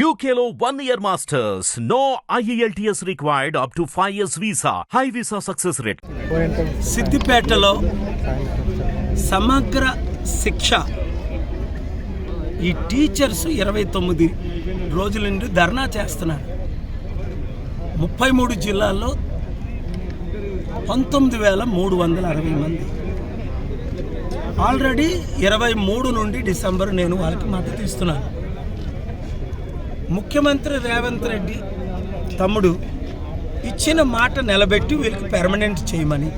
యూకేలో one year masters no E IELTS required up to 5 years visa. High visa success rate. సిద్దిపేటలో సమగ్ర శిక్ష. ఈ teachers ఇరవై తొమ్మిది రోజుల నుండి ధర్నా చేస్తున్నారు. ముప్పై మూడు జిల్లాల్లో పంతొమ్మిది వేల మూడు వందల అరవై మంది. ఆల్రెడీ ఇరవై మూడు నుండి డిసెంబర్ నేను వాళ్ళకి మద్దతు ఇస్తున్నాను. ముఖ్యమంత్రి రేవంత్ రెడ్డి తమ్ముడు ఇచ్చిన మాట నిలబెట్టి వీళ్ళకి పెర్మనెంట్ చేయమని.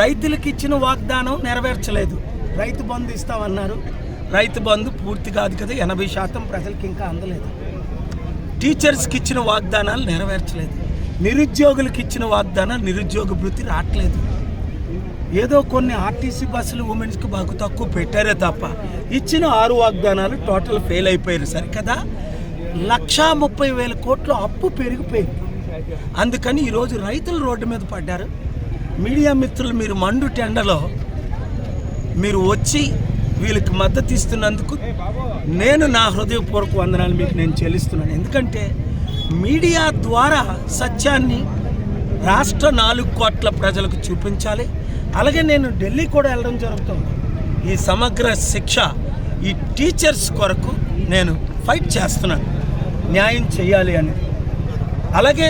రైతులకు ఇచ్చిన వాగ్దానం నెరవేర్చలేదు. రైతు బంధు ఇస్తామన్నారు. రైతు బంధు పూర్తి కాదు కదా ఎనభై శాతం ప్రజలకు ఇంకా అందలేదు. టీచర్స్కి ఇచ్చిన వాగ్దానాలు నెరవేర్చలేదు. నిరుద్యోగులకు ఇచ్చిన వాగ్దానాలు నిరుద్యోగ భృతి రావట్లేదు. ఏదో కొన్ని ఆర్టీసీ బస్సులు ఉమెన్స్కి బాగు తక్కువ పెట్టారే తప్ప ఇచ్చిన ఆరు వాగ్దానాలు టోటల్ ఫెయిల్ అయిపోయారు సరికదా? లక్షా ముప్పై వేల కోట్ల అప్పు పెరిగిపోయింది. అందుకని ఈరోజు రైతులు రోడ్డు మీద పడ్డారు. మీడియా మిత్రులు మీరు మండు టెండలో మీరు వచ్చి వీళ్ళకి మద్దతు ఇస్తున్నందుకు నేను నా హృదయపూర్వక వందనాలు మీకు నేను చెల్లిస్తున్నాను. ఎందుకంటే మీడియా ద్వారా సత్యాన్ని రాష్ట్ర నాలుగు కోట్ల ప్రజలకు చూపించాలి. అలాగే నేను ఢిల్లీ కూడా వెళ్ళడం జరుగుతుంది. ఈ సమగ్ర శిక్ష ఈ టీచర్స్ కొరకు నేను ఫైట్ చేస్తున్నాను. న్యాయం చేయాలి అని. అలాగే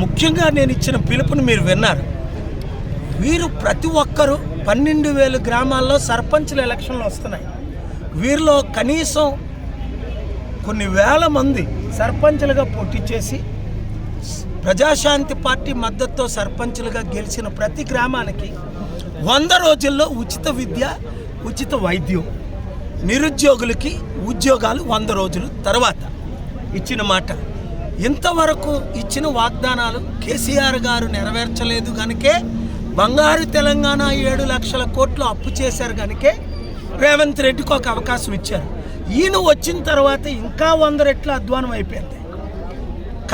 ముఖ్యంగా నేను ఇచ్చిన పిలుపుని మీరు విన్నారు. వీరు ప్రతి ఒక్కరూ పన్నెండు వేలు గ్రామాల్లో సర్పంచుల ఎలక్షన్లు వస్తున్నాయి. వీరిలో కనీసం కొన్ని వేల మంది సర్పంచులుగా పోటీ చేసి ప్రజాశాంతి పార్టీ మద్దతుతో సర్పంచులుగా గెలిచిన ప్రతి గ్రామానికి వంద రోజుల్లో ఉచిత విద్య ఉచిత వైద్యం నిరుద్యోగులకి ఉద్యోగాలు వంద రోజులు తర్వాత. ఇచ్చిన మాట. ఇంతవరకు ఇచ్చిన వాగ్దానాలు కేసీఆర్ గారు నెరవేర్చలేదు కనుకే బంగారు తెలంగాణ ఏడు లక్షల కోట్లు అప్పు చేశారు కనుకే రేవంత్ రెడ్డికి ఒక అవకాశం ఇచ్చారు. ఈయన వచ్చిన తర్వాత ఇంకా వంద రెట్లు అధ్వానం అయిపోయింది.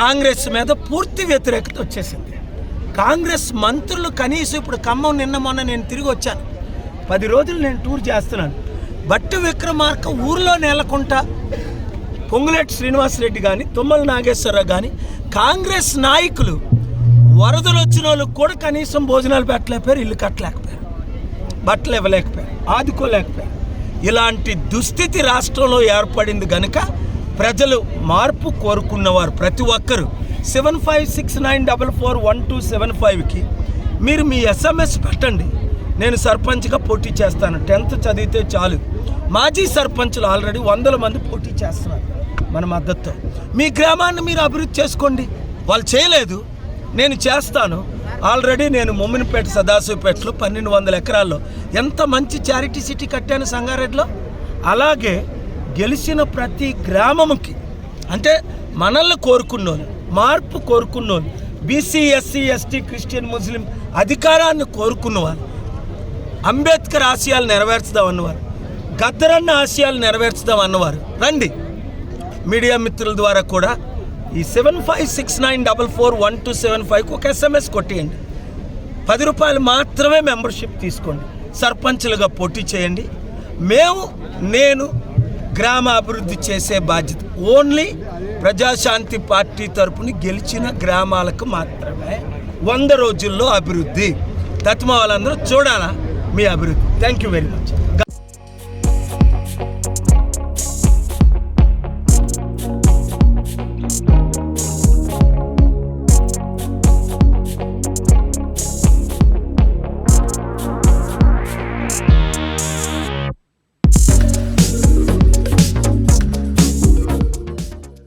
కాంగ్రెస్ మీద పూర్తి వ్యతిరేకత వచ్చేసింది. కాంగ్రెస్ మంత్రులు కనీసం ఇప్పుడు ఖమ్మం నిన్న మొన్న నేను తిరిగి వచ్చాను. పది రోజులు నేను టూర్ చేస్తున్నాను. బట్టి విక్రమార్క ఊర్లో నెలకుంటా పొంగులేటి శ్రీనివాసరెడ్డి కానీ తుమ్మల నాగేశ్వరరావు కానీ కాంగ్రెస్ నాయకులు వరదలు వచ్చిన వాళ్ళకి కూడా కనీసం భోజనాలు పెట్టలేకపోయారు ఇల్లు కట్టలేకపోయారు బట్టలు ఇవ్వలేకపోయారు ఆదుకోలేకపోయారు. ఇలాంటి దుస్థితి రాష్ట్రంలో ఏర్పడింది కనుక ప్రజలు మార్పు కోరుకున్నవారు ప్రతి ఒక్కరూ seven five six nine double four one two seven ఫైవ్కి మీరు మీ ఎస్ఎంఎస్ పెట్టండి. నేను సర్పంచ్గా పోటీ చేస్తాను. టెన్త్ చదివితే చాలు. మాజీ సర్పంచ్లు ఆల్రెడీ వందల మంది పోటీ చేస్తున్నారు. మన మద్దతు. మీ గ్రామాన్ని మీరు అభివృద్ధి చేసుకోండి. వాళ్ళు చేయలేదు. నేను చేస్తాను. ఆల్రెడీ నేను ముమ్మినిపేట సదాశివపేటలో పన్నెండు వందల ఎకరాల్లో ఎంత మంచి చారిటీ సిటీ కట్టాను సంగారెడ్డిలో? అలాగే గెలిచిన ప్రతి గ్రామముకి అంటే మనల్ని కోరుకున్నోళ్ళు మార్పు కోరుకున్నోళ్ళు BC SC ST Christian Muslim అధికారాన్ని కోరుకున్నవారు అంబేద్కర్ ఆశయాలు నెరవేర్చుదాం అన్నవారు గద్దరన్న ఆశయాలు నెరవేర్చుదాం అన్నవారు రండి. మీడియా మిత్రుల ద్వారా కూడా ఈ seven five six nine double four one two seven ఫైవ్కి ఒక ఎస్ఎంఎస్ కొట్టేయండి. పది రూపాయలు మాత్రమే మెంబర్షిప్ తీసుకోండి. సర్పంచులుగా పోటీ చేయండి. మేము నేను గ్రామ అభివృద్ధి చేసే బాధ్యత. ఓన్లీ ప్రజాశాంతి పార్టీ తరపున గెలిచిన గ్రామాలకు మాత్రమే. వంద రోజుల్లో అభివృద్ధి. తత్మ వాళ్ళందరూ చూడాలా మీ అభివృద్ధి. Thank you very much